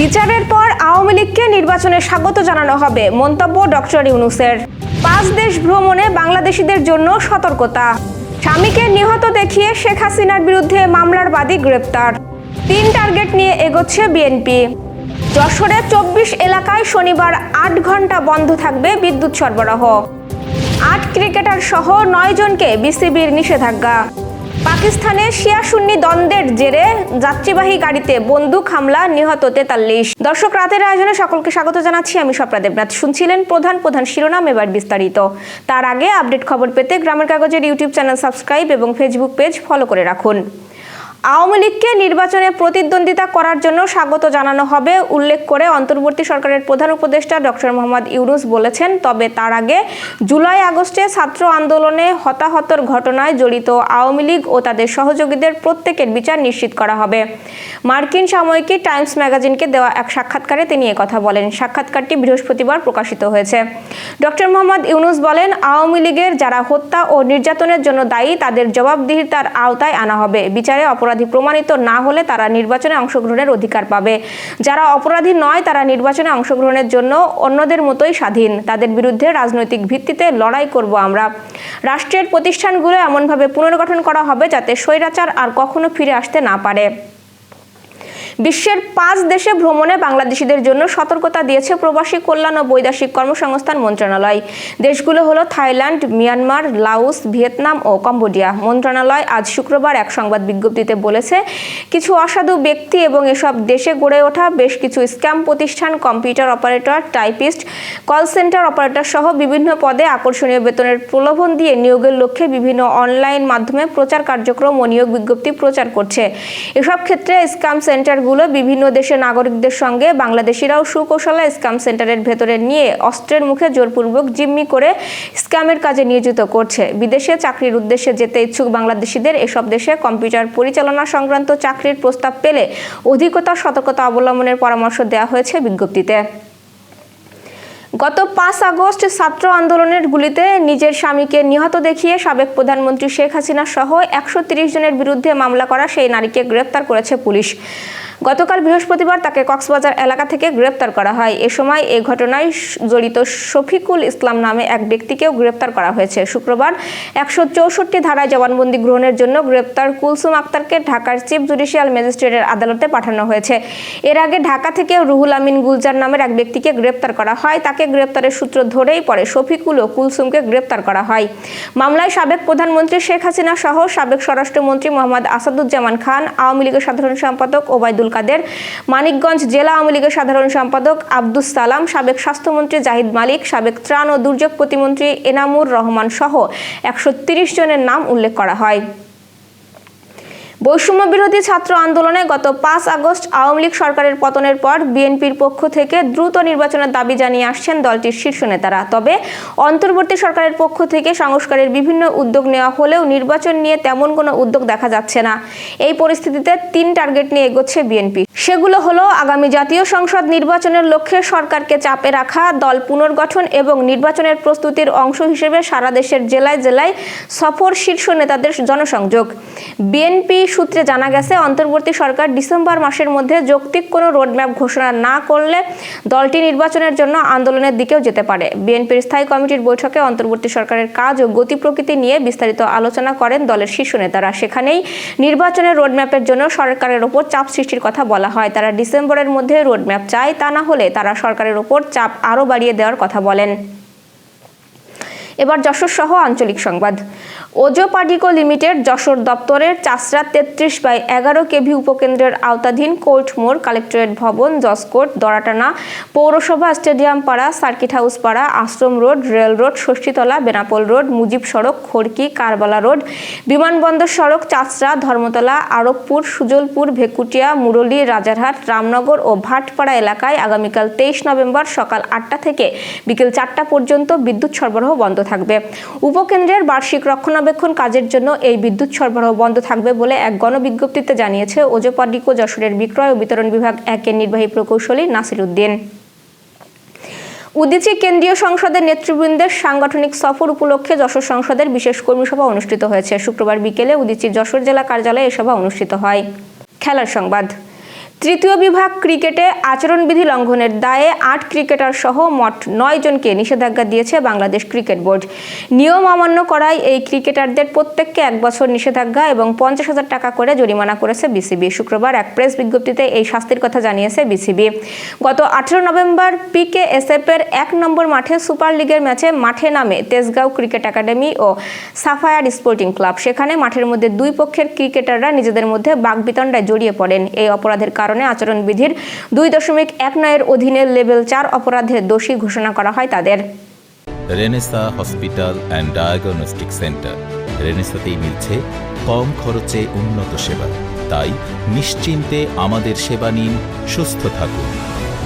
বিচারের পর আওয়ামী লীগকে নির্বাচনে স্বাগত জানানো হবে, মন্তব্য ডক্টর ইউনুসের। পাঁচ দেশ ভ্রমণে বাংলাদেশিদের জন্য সতর্কতা। স্বামীকে নিহত দেখিয়ে শেখ হাসিনার বিরুদ্ধে মামলার বাদী গ্রেপ্তার। তিন টার্গেট নিয়ে এগোচ্ছে বিএনপি। যশোরে চব্বিশ এলাকায় শনিবার আট ঘণ্টা বন্ধ থাকবে বিদ্যুৎ সরবরাহ। আট ক্রিকেটার সহ নয় জনকে বিসিবির নিষেধাজ্ঞা। পাকিস্তানে শিয়া সুন্নি দ্বন্দ্বের জেরে যাত্রীবাহী গাড়িতে বন্দুক হামলা নিহত তেতাল্লিশ। দর্শক, রাতের আয়োজনে সকলকে স্বাগত জানাচ্ছি। আমি স্বপ্না দেবনাথ। শুনছিলেন প্রধান প্রধান শিরোনাম এবার বিস্তারিত। তার আগে আপডেট খবর পেতে গ্রামের কাগজের ইউটিউব চ্যানেল সাবস্ক্রাইব এবং ফেসবুক পেজ ফলো করে রাখুন। আওয়ামী লীগকে নির্বাচনে প্রতিদ্বন্দ্বিতা করার জন্য স্বাগত জানানো হবে, উল্লেখ করে অন্তর্বর্তী সরকারের প্রধান উপদেষ্টা ডক্টর মোহাম্মদ ইউনুস বলেছেন, তবে তার আগে জুলাই আগস্টে ছাত্র আন্দোলনে হতাহতর ঘটনায় জড়িত আওয়ামী লীগ ও তাদের সহযোগীদের প্রত্যেকের বিচার নিশ্চিত করা হবে। মার্কিন সাময়িকী টাইমস ম্যাগাজিনকে দেওয়া এক সাক্ষাৎকারে তিনি কথা বলেন। সাক্ষাৎকারটি বৃহস্পতিবার প্রকাশিত হয়েছে। ডক্টর মোহাম্মদ ইউনুস বলেন, আওয়ামী লীগের যারা হত্যা ও নির্যাতনের জন্য দায়ী, তাদের জবাবদিহিতার আওতায় আনা হবে। বিচারে অপরাধী প্রমাণিত না হলে তারা নির্বাচনে অংশগ্রহণের অধিকার পাবে। যারা অপরাধী নয়, তারা নির্বাচনে অংশগ্রহণের জন্য অন্যদের মতোই স্বাধীন। তাদের বিরুদ্ধে রাজনৈতিক ভিত্তিতে লড়াই করব আমরা। রাষ্ট্রের প্রতিষ্ঠানগুলো এমনভাবে পুনর্গঠন করা হবে যাতে স্বৈরাচার আর কখনো ফিরে আসতে না পারে। বিশ্বের পাঁচ দেশে ভ্রমণে বাংলাদেশিদের জন্য সতর্কতা দিয়েছে প্রবাসী কল্যাণ ও বৈদেশিক কর্মসংস্থান মন্ত্রণালয়। দেশগুলো হলো থাইল্যান্ড, মিয়ানমার, লাওস, ভিয়েতনাম ও কম্বোডিয়া। মন্ত্রণালয় আজ শুক্রবার এক সংবাদ বিজ্ঞপ্তিতে বলেছে, কিছু অসাধু ব্যক্তি এবং এসব দেশে গড়ে ওঠা বেশ কিছু স্ক্যাম প্রতিষ্ঠান, computer operator, typist, call centre operator সহ বিভিন্ন পদে আকর্ষণীয় বেতনের প্রলোভন দিয়ে নিয়োগের লক্ষ্যে বিভিন্ন অনলাইন মাধ্যমে প্রচার কার্যক্রম ও নিয়োগ বিজ্ঞপ্তি প্রচার করছে। এসব ক্ষেত্রে স্ক্যাম সেন্টারগুলো বিভিন্ন দেশের নাগরিকদের সঙ্গে বাংলাদেশিরাও সুকৌশলে স্ক্যাম সেন্টারের ভেতরে নিয়ে অস্ত্রের মুখে জোরপূর্বক জিম্মি করে স্ক্যামের কাজে নিয়োজিত করছে। বিদেশে চাকরির উদ্দেশ্যে যেতে ইচ্ছুক বাংলাদেশিদের এসব দেশে কম্পিউটার পরিচালনা সংক্রান্ত চাকরির প্রস্তাব পেলে অধিকতর সতর্কতা অবলম্বনের পরামর্শ দেওয়া হয়েছে বিজ্ঞপ্তিতে। গত পাঁচ আগস্ট ছাত্র আন্দোলনের গুলিতে নিজের স্বামীকে নিহত দেখিয়ে সাবেক প্রধানমন্ত্রী শেখ হাসিনা সহ একশো ত্রিশ জনের বিরুদ্ধে মামলা করা সেই নারীকে গ্রেপ্তার করেছে পুলিশ। গতকাল বৃহস্পতিবার তাকে কক্সবাজার এলাকা থেকে গ্রেপ্তার করা হয়। এ সময় এ ঘটনায় জড়িত শফিকুল ইসলাম নামে এক ব্যক্তিকেও গ্রেপ্তার করা হয়েছে। শুক্রবার একশো চৌষট্টি ধারায় জবানবন্দি গ্রহণের জন্য গ্রেপ্তার কুলসুম আক্তারকে ঢাকার চিফ জুডিশিয়াল ম্যাজিস্ট্রেটের আদালতে পাঠানো হয়েছে। এর আগে ঢাকা থেকে রুহুল আমিন গুলজার নামের এক ব্যক্তিকে গ্রেপ্তার করা হয়। তাকে গ্রেপ্তারের সূত্র ধরেই পরে শফিকুল ও কুলসুমকে গ্রেপ্তার করা হয়। মামলায় সাবেক প্রধানমন্ত্রী শেখ হাসিনা সহ সাবেক স্বরাষ্ট্রমন্ত্রী মোহাম্মদ আসাদুজ্জামান খান, আওয়ামী লীগের সাধারণ সম্পাদক ওবায়দুল কাদের। মানিকগঞ্জ জেলা আওয়ামী লীগের সাধারণ সম্পাদক আব্দুস সালাম, সাবেক স্বাস্থ্যমন্ত্রী জাহিদ মালিক, সাবেক ত্রাণ ও দুর্যোগ প্রতিমন্ত্রী এনামুর রহমান সহ একশো জনের নাম উল্লেখ করা হয়। বৈষম্য বিরোধী ছাত্র আন্দোলনে গত পাঁচ আগস্ট আওয়ামী লীগ সরকারের পতনের পর বিএনপির পক্ষ থেকে দ্রুত নির্বাচনের দাবি জানিয়ে আসছেন দলটির শীর্ষ নেতারা। তবে অন্তর্বর্তী সরকারের পক্ষ থেকে সংস্কারের বিভিন্ন উদ্যোগ নেওয়া হলেও নির্বাচন নিয়ে তেমন কোনো উদ্যোগ দেখা যাচ্ছে না। এই পরিস্থিতিতে তিন টার্গেট নিয়ে এগোচ্ছে বিএনপি। সেগুলো হলো আগামী জাতীয় সংসদ নির্বাচনের লক্ষ্যে সরকারকে চাপে রাখা, দল পুনর্গঠন এবং নির্বাচনের প্রস্তুতির অংশ হিসেবে সারা দেশের জেলায় জেলায় সফর শীর্ষ নেতাদের জনসংযোগ। বিএনপি সূত্রে জানা গেছে, অন্তর্বর্তী সরকার ডিসেম্বর মাসের মধ্যে যৌক্তিক কোনো রোডম্যাপ ঘোষণা না করলে দলটি নির্বাচনের জন্য আন্দোলনের দিকেও যেতে পারে। বিএনপির স্থায়ী কমিটির বৈঠকে অন্তর্বর্তী সরকারের কাজ ও গতি প্রকৃতি নিয়ে বিস্তারিত আলোচনা করেন দলের শীর্ষ নেতারা। সেখানেই নির্বাচনের রোডম্যাপের জন্য সরকারের ওপর চাপ সৃষ্টির কথা বলা হয়। তারা ডিসেম্বরের মধ্যে রোডম্যাপ চায়, তা না হলে তারা সরকারের ওপর চাপ আরও বাড়িয়ে দেওয়ার কথা বলেন। এবার যশোর সহ আঞ্চলিক সংবাদ। ওজো পার্টিকো লিমিটেড, যশোর দপ্তরের চাষরা তেত্রিশ বাই এগারো কেভি উপকেন্দ্রের আওতাধীন কোর্ট মোড়, কালেক্টরেট ভবন জসকোট দরাটানা পৌরসভা, স্টেডিয়াম পাড়া, সার্কিট হাউস পাড়া, ashram road, rail road, Shashthitala, Benapole road, Mujib সড়ক, খড়কি, কারবালা রোড, বিমানবন্দর সড়ক, চাষরা, ধর্মতলা, আরবপুর, সুজলপুর, ভেকুটিয়া, মুরলী, রাজারহাট, রামনগর ও ভাটপাড়া এলাকায় আগামীকাল তেইশ নভেম্বর সকাল আটটা থেকে বিকেল চারটা পর্যন্ত বিদ্যুৎ সরবরাহ বন্ধ থাকবে। উপকেন্দ্রের বার্ষিক রক্ষণাবেক্ষণ কাজের জন্য এই বিদ্যুৎ সরবরাহ বন্ধ থাকবে বলে এক গণবিজ্ঞপ্তিতে জানিয়েছে ওজোপাডিকো যশোরের বিক্রয় ও বিতরণ বিভাগ একের নির্বাহী প্রকৌশলী নাসির উদ্দিন। উদিচি কেন্দ্রীয় সংসদের নেতৃবৃন্দের সাংগঠনিক সফর উপলক্ষে যশোর সংসদের বিশেষ কর্মী সভা অনুষ্ঠিত হয়েছে। শুক্রবার বিকেলে উদিচির যশোর জেলা কার্যালয়ে এ সভা অনুষ্ঠিত হয়। খেলার সংবাদ। তৃতীয় বিভাগ ক্রিকেটে আচরণবিধি লঙ্ঘনের দায়ে আট ক্রিকেটার সহ মোট নয় জনকে নিষেধাজ্ঞা দিয়েছে বাংলাদেশ ক্রিকেট বোর্ড। নিয়ম অমান্য করায় এই ক্রিকেটারদের প্রত্যেককে এক বছর নিষেধাজ্ঞা এবং পঞ্চাশ হাজার টাকা করে জরিমানা করেছে বিসিবি। শুক্রবার এক প্রেস বিজ্ঞপ্তিতে এই শাস্তির কথা জানিয়েছে বিসিবি। গত আঠেরো নভেম্বর পিকে এসএফ এর এক নম্বর মাঠে সুপার লিগের ম্যাচে মাঠে নামে তেজগাঁও ক্রিকেট একাডেমি ও সাফায়ার স্পোর্টিং ক্লাব। সেখানে মাঠের মধ্যে দুই পক্ষের ক্রিকেটাররা নিজেদের মধ্যে বাগবিতণ্ডায় জড়িয়ে পড়েন। এই অপরাধের কারণে আচরণবিধির দুই দশমিক এক নয়ের অধীনে লেভেল চার অপরাধের দোষী ঘোষণা করা হয় তাদের। Renaissance hospital and diagnostic centre. রেনেসাতেই মিলছে কম খরচে উন্নত সেবা। তাই নিশ্চিন্তে আমাদের সেবা নিন, সুস্থ থাকুন।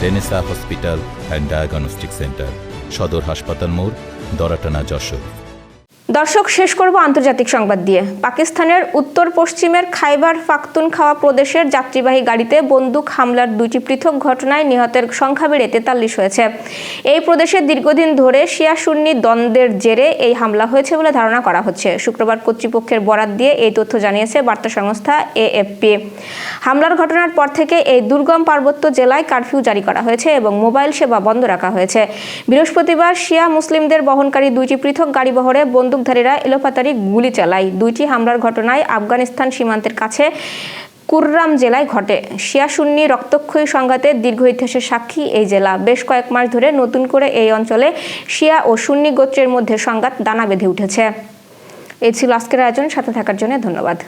Renaissance hospital and diagnostic centre, সদর হাসপাতাল মোড়, দরাটানা যশোর। দর্শক, শেষ করব আন্তর্জাতিক সংবাদ দিয়ে। পাকিস্তানের উত্তর পশ্চিমের খাইবার পাখতুনখাওয়া প্রদেশের যাত্রীবাহী গাড়িতে বন্দুক হামলার দুইটি পৃথক ঘটনায় নিহতের সংখ্যা বেড়ে তেতাল্লিশ হয়েছে। এই প্রদেশে দীর্ঘদিন ধরে শিয়া সুন্নি দ্বন্দ্বের জেরে এই হামলা হয়েছে বলে ধারণা করা হচ্ছে। শুক্রবার কর্তৃপক্ষের বরাত দিয়ে এই তথ্য জানিয়েছে বার্তা সংস্থা এএফপি। হামলার ঘটনার পর থেকে এই দুর্গম পার্বত্য জেলায় কারফিউ জারি করা হয়েছে এবং মোবাইল সেবা বন্ধ রাখা হয়েছে। বৃহস্পতিবার শিয়া মুসলিমদের বহনকারী দুইটি পৃথক গাড়ি বহরে বন্দুকধারীরা এলোপাতারি গুলি চালায়। দুইটি হামলার ঘটনায় আফগানিস্তান সীমান্তের কাছে কুররাম জেলায় ঘটে। শিয়া সুন্নি রক্তক্ষয়ী সংঘাতের দীর্ঘ ইতিহাসের সাক্ষী এই জেলা। বেশ কয়েক মাস ধরে নতুন করে এই অঞ্চলে শিয়া ও সুন্নি গোত্রের মধ্যে সংঘাত দানা বেঁধে উঠেছে। এই ছিল আজকের আয়োজন। সাথে থাকার জন্য ধন্যবাদ।